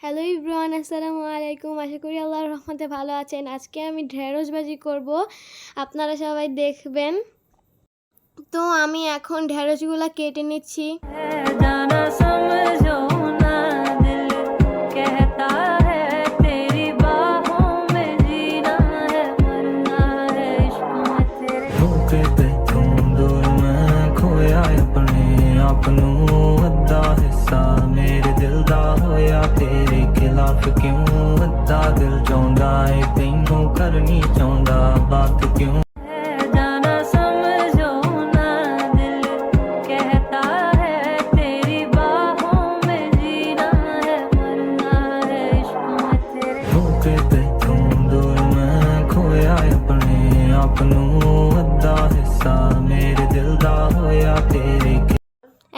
Hello Ibran আসসালামু আলাইকুম আশা করি আল্লাহর রহমতে ভালো আছেন আজকে আমি ঢেঁড়সবাজি করব আপনারা সবাই দেখবেন তো আমি এখন ঢেঁড়সগুলো কেটে নিচ্ছি जाना समझो ना दिल ਗਿਆ ਤੇਰੇ ਖਿਲਾਫ ਕਿਉਂ ਅੱਧਾ ਦਿਲ ਚਾਹੁੰਦਾ ਏ ਤੈਨੂੰ ਕਰਨੀ ਚਾਹੁੰਦਾ ਬਾਤ ਕਿਉਂ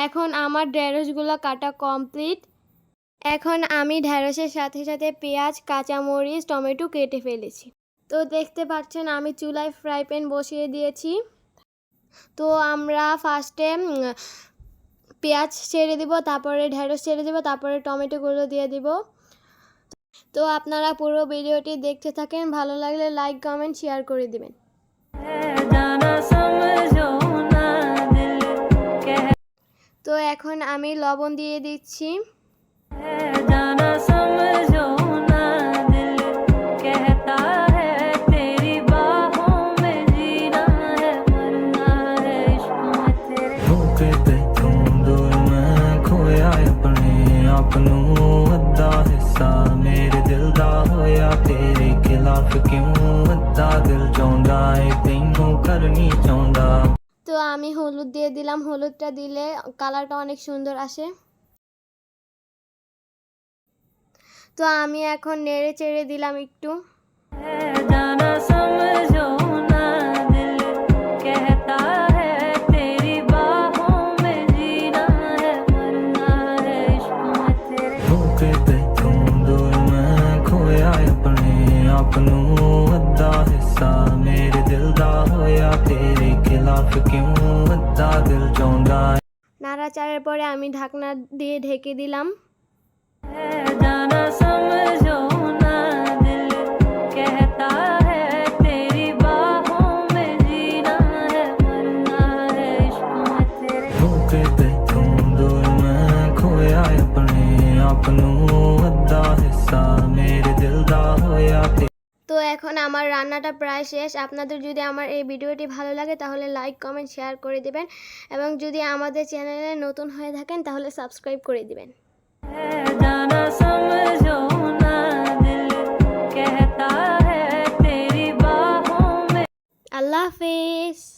এখন আমার ঢেঁড়সগুলো কাটা কমপ্লিট এখন আমি ঢ্যাঁড়সের সাথে সাথে পেঁয়াজ, কাঁচামরিচ, টমেটো কেটে ফেলেছি। তো দেখতে পাচ্ছেন, আমি চুলায় ফ্রাই প্যান বসিয়ে দিয়েছি। তো আমরা ফার্স্টে পেঁয়াজ ছেড়ে দিব, তারপরে ঢেঁড়স ছেড়ে দিব, তারপরে টমেটোগুলো দিয়ে দিব। তো আপনারা পুরো ভিডিওটি দেখতে থাকেন, ভালো লাগলে লাইক, কমেন্ট, শেয়ার করে দিবেন। তো এখন আমি লবণ দিয়ে দিচ্ছি। তো আমি হলুদ দিয়ে দিলাম হলুদটা দিলে কালারটা অনেক সুন্দর আসে। তো আমি এখন নেড়ে চেড়ে দিলাম একটু। নাড়াচাড়ার পরে আমি ঢাকনা দিয়ে ঢেকে দিলাম। এখন আমার রান্নাটা প্রায় শেষ। আপনাদের যদি আমার এই ভিডিওটি ভালো লাগে তাহলে লাইক কমেন্ট শেয়ার করে দেবেন। এবং যদি আমাদের চ্যানেলে নতুন হয়ে থাকেন তাহলে সাবস্ক্রাইব করে দিবেন। আল্লাহ হাফেজ।